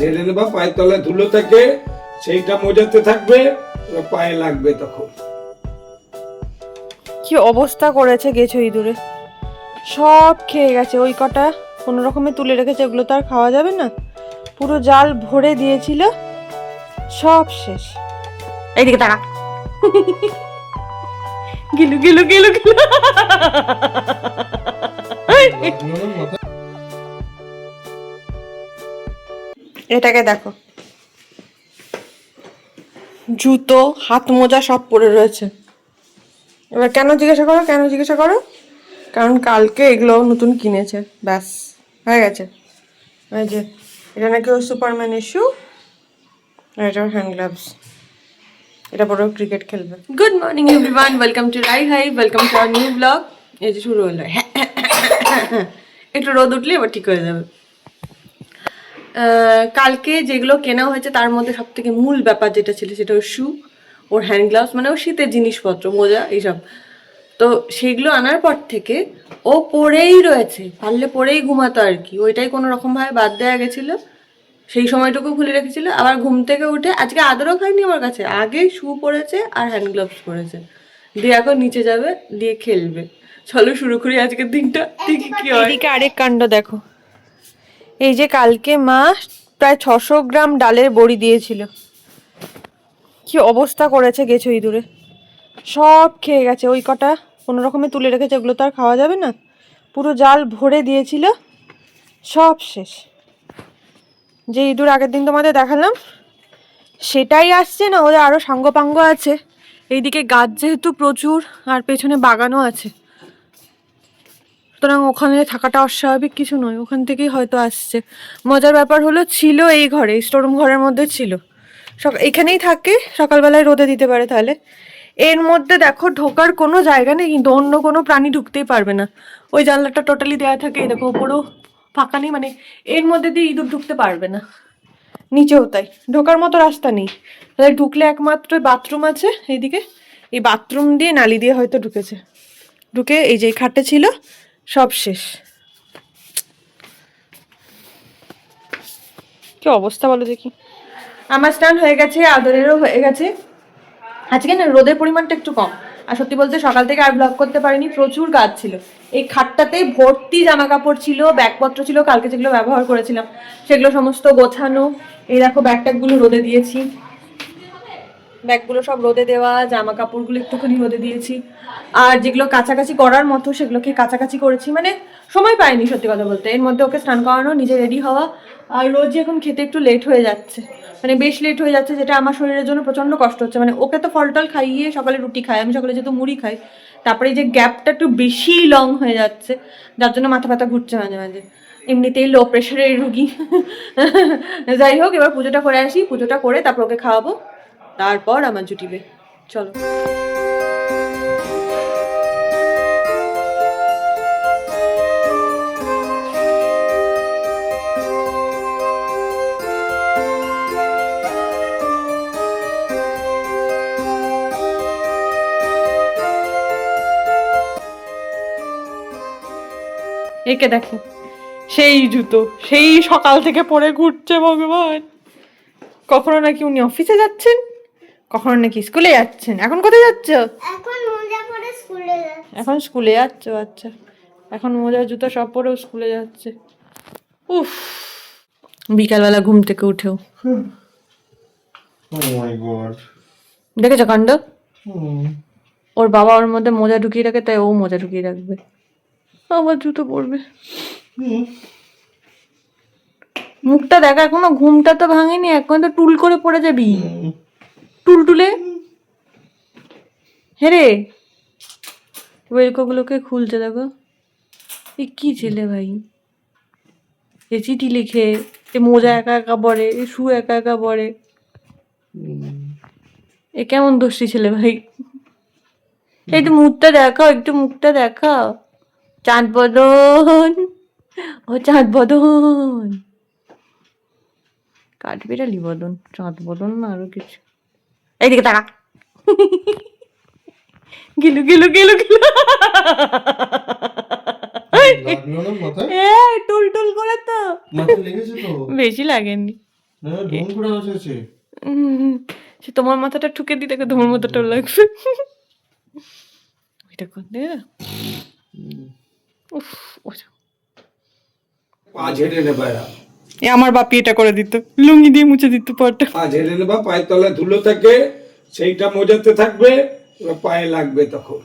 ঝেড়ে নেবা পায়ের তলায় ধুলো থাকে সেইটা মোজাতে থাকবে পায়ে লাগবে তখন কি অবস্থা করেছে গেছো ইঁদুরে সব খেয়ে গেছে ওই কটা কোনো রকমে তুলে রেখেছে ওগুলো তো আর খাওয়া যাবে না পুরো জাল ভরে দিয়েছিল সব শেষ এইদিকে তাকা গিলু গিলু গিলু গিলু এটাকে দেখো। জুতো, হাত মোজা সব পরে রয়েছে। এবার কেন জিজ্ঞাসা করো, কেন জিজ্ঞাসা করো? কারণ কালকে এগুলো নতুন কিনেছে। ব্যাস, হয়ে গেছে। এই যে, এটা নাকি ওর সুপারম্যানের শু আর এটা হ্যান্ড গ্লাভস এটা পরেও ক্রিকেট খেলবে। Good morning everyone welcome to Rai hi welcome to our new blog এই যে শুরু হলো। একটু রোদ উঠলে এবার ঠিক হয়ে যাবে। কালকে যেগুলো কেনা হয়েছে তার মধ্যে সব থেকে মূল ব্যাপার যেটা ছিল সেটা ওর শু ওর হ্যান্ড গ্লাভস মানে ওর শীতের জিনিসপত্র মোজা এইসব। তো সেগুলো আনার পর থেকে ও পরেই রয়েছে পারলে পরেই ঘুমাতো আর কি। ওইটাই কোনো রকমভাবে বাদ দেওয়া গেছিল। সেই সময়টুকু খুলে রেখেছিল। আবার ঘুম থেকে উঠে আজকে আদরও খায়নি আমার কাছে আগে শু পরেছে আর হ্যান্ড গ্লাভস পরেছে। দিয়ে এখন নিচে যাবে দিয়ে খেলবে। চলো শুরু করি আজকের দিনটা। দেখি কি হয়। এদিকে আরেক কাণ্ড দেখো। এই যে কালকে মা প্রায় ছশো গ্রাম ডালের বড়ি দিয়েছিল। কি অবস্থা করেছে গেছো ইঁদুরে? সব খেয়ে গেছে, ওই কটা কোনো রকমে তুলে রেখেছে, ওগুলো তো আর খাওয়া যাবে না। পুরো জাল ভরে দিয়েছিল, সব শেষ। যে ইঁদুর আগের দিন তোমাদের দেখালাম, সেটাই আসছে না, ওদের আরও সাঙ্গপাঙ্গ আছে। এইদিকে গাছ যেহেতু প্রচুর, আর পেছনে বাগানও আছে। সুতরাং ওখানে থাকাটা অস্বাভাবিক কিছু নয়। ওখান থেকেই হয়তো আসছে। মজার ব্যাপার হলো, ছিল এই ঘরে স্টোরুম ঘরের মধ্যে ছিল। সক এখানেই থাকে, সকালবেলায় রোদে দিতে পারে তাহলে। এর মধ্যে দেখো, ঢোকার কোনো জায়গা নেই, কিন্তু অন্য কোনো প্রাণী ঢুকতেই পারবে না। ওই জানলাটা টোটালি দেওয়া থাকে দেখো ওপরেও ফাঁকা নেই মানে এর মধ্যে দিয়ে ইঁদুর ঢুকতে পারবে না। নিচেও তাই। ঢোকার মতো রাস্তা নেই। তাহলে ঢুকলে একমাত্র বাথরুম আছে এইদিকে। এই বাথরুম দিয়ে নালি দিয়ে হয়তো ঢুকেছে। ঢুকে এই যে খাটে ছিল সব শেষ। কি অবস্থা বলো দেখি। আমার স্নান হয়ে গেছে, আদরেরও হয়ে গেছে। আজকে না রোদের পরিমাণটা একটু কম। আর সত্যি বলতে সকাল থেকে আর ব্লগ করতে পারিনি, প্রচুর কাজ ছিল। এই খাটটাতে ভর্তি জামা কাপড় ছিল, ব্যাগপত্র ছিল, কালকে যেগুলো ব্যবহার করেছিলাম, সেগুলো সমস্ত গোছানো। এই দেখো ব্যাগ ট্যাগগুলো রোদে দিয়েছি। ব্যাগগুলো সব রোদে দেওয়া জামা কাপড়গুলো একটুখানি রোদে দিয়েছি। আর যেগুলো কাছাকাছি করার মতো, সেগুলোকে কাছাকাছি করেছি। মানে সময় পাইনি সত্যি কথা বলতে। এর মধ্যে ওকে স্নান করানো, নিজে রেডি হওয়া। আর রোজই এখন খেতে একটু লেট হয়ে যাচ্ছে। মানে বেশ লেট হয়ে যাচ্ছে, যেটা আমার শরীরের জন্য প্রচণ্ড কষ্ট হচ্ছে। মানে ওকে তো ফল টল খাইয়ে সকালে রুটি খাই, আমি সকালে যেহেতু মুড়ি খাই। তারপরে যে গ্যাপটা একটু বেশি লং হয়ে যাচ্ছে, যার জন্য মাথা ব্যথা ঘুরছে মাঝে মাঝে। এমনিতেই লো প্রেশারের রুগী। যাই হোক, এবার পুজোটা করে আসি, পুজোটা করে তারপর ওকে খাওয়াবো। তারপর আমার জুটিবে চলো। একে দেখো, সেই জুতো, সেই সকাল থেকে পরে ঘুরছে ভগবান। কখনো নাকি উনি অফিসে যাচ্ছেন? কখনো নাকি স্কুলে যাচ্ছেন? এখন কোথায় যাচ্ছ? এখন মোজা পরে স্কুলে যাচ্ছে। এখন স্কুলে যাচ্ছ? আচ্ছা। এখন মোজা জুতো সব পরেও স্কুলে যাচ্ছে। উফ। বিকালবেলা ঘুম থেকে উঠেও। ও মাই দেখেছ কাণ্ড? ওর বাবা ওর মধ্যে মোজা ঢুকিয়ে রাখে তাই ও মোজা ঢুকিয়ে রাখবে। আবার জুতো পরবে। মুখটা দেখা এখনও ঘুমটা তো ভাঙেনি এখন তো টুল করে পড়ে যাবি। টুলটুলে? হেরে ওয়েলকোগুলোকে খুলছে দেখো। এ কি ছেলে ভাই? এ চিঠি লিখে, এ মোজা একা একা পরে, এ শু একা একা পরে। এ কেমন দোষী ছেলে ভাই? একটু মুখটা দেখাও, একটু মুখটা দেখাও। চাঁদ বদন, ও চাঁদ বদন। কাঠবিড়ালি বদন, চাঁদ বদন না আরও কিছু। এইদিকে তাকা। গিলু গিলু গিলু গিলু। টুল টুল করে তো। মাথায় লেগেছে তো? বেশি লাগেনি। সে তোমার মাথাটা ঠুকে দিতে তোমার মাথাটাও লাগবে ওইটা কোন উফ, ওটা। এ আমার বাপি এটা করে দিত। লুঙ্গি দিয়ে মুছে দিত পাটা পা ঝেড়ে নেবা পায়ের তলায় ধুলো থাকে সেইটা মোজাতে থাকবে পায়ে লাগবে তখন?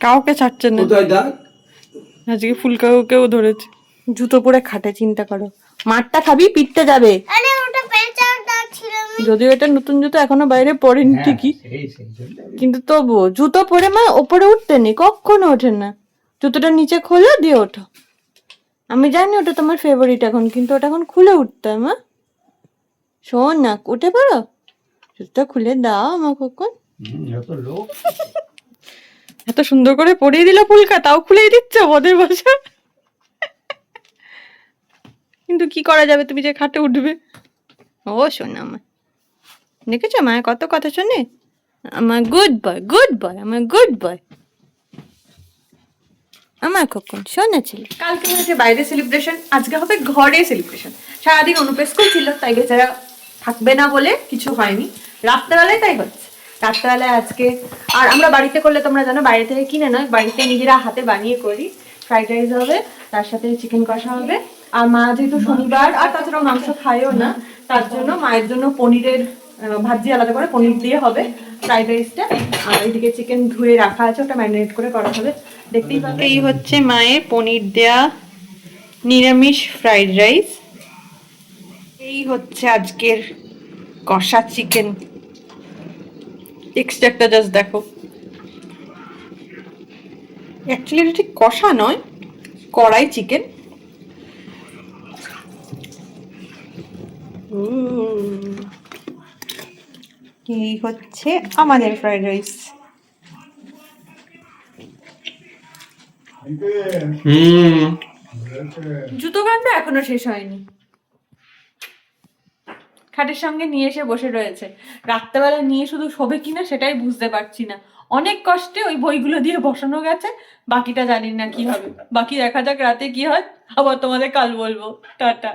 কাউকে ছাড়ছে না। কোথায় দাগ? আজকে ফুলকাউকেও ধরেছে। জুতো পরে খাটে চিন্তা করো। মাঠটা খাবি পিটতে যাবে। আরে ওটা পেঁচার দাগ ছিল আমি যদিও এটা নতুন জুতো এখনও বাইরে পড়েনি ঠিকই। সেই জন্য। কিন্তু তবুও জুতো পরে মা ওপরে উঠতেনি কখনো ওঠে না। জুতোটা নিচে খোলো দিয়ে ওঠো। আমি জানি ওটা তোমার ফেভারিট এখন কিন্তু ওটা এখন খুলে উঠতে মা। শোন না উঠে পড়ো। জুতোটা খুলে দাও আমার কখন এত সুন্দর করে পরিয়ে দিল ফুলকা তাও খুলেই দিচ্ছ বদের বসে? কিন্তু কি করা যাবে তুমি যে খাটে উঠবে। ও শোনা আমার দেখেছ মায়ের কত কথা শোনে? আমার গুড বয় গুড বয় আমার গুড বয় আমার কখন শোনা ছিল। কালকে হয়েছে বাইরে সেলিব্রেশন আজকে হবে ঘরে সেলিব্রেশন সারাদিন অনুপে স্কুল ছিল, তাই বেচারা থাকবে না বলে কিছু হয়নি। রাত্রেবেলায় তাই হচ্ছে। রাত্রেবেলায় আজকে, আর আমরা বাড়িতে করলে তোমরা জানো, বাইরে থেকে কিনে নয়, বাড়িতে নিজেরা হাতে বানিয়ে করি। ফ্রাইড রাইস হবে, তার সাথে চিকেন কষা হবে। আর মা যেহেতু শনিবার, আর তাছাড়া মাংস খায়ও না, তার জন্য মায়ের জন্য পনিরের ভাজি আলাদা করে, পনির দিয়ে হবে ফ্রাইড রাইসটা আর এদিকে চিকেন ধুয়ে রাখা আছে, ওটা ম্যারিনেট করে করা হবে। দেখতেই পাবে এই হচ্ছে মায়ের পনির দেয়া নিরামিষ ফ্রাইড রাইস এই হচ্ছে আজকের কষা চিকেন টেক্সচারটা জাস্ট দেখো। অ্যাকচুয়ালি এটা ঠিক কষা নয়, কড়াই চিকেন এই হচ্ছে আমাদের ফ্রাইড রাইস জুতো কাণ্ড এখনও শেষ হয়নি। খাটের সঙ্গে নিয়ে এসে বসে রয়েছে। রাত্রেবেলা নিয়ে শুধু শোবে কিনা সেটাই বুঝতে পারছি না। অনেক কষ্টে ওই বইগুলো দিয়ে বসানো গেছে। বাকিটা জানি না কি হবে। বাকি দেখা যাক রাতে কি হয়। আবার তোমাদের কাল বলব। টাটা।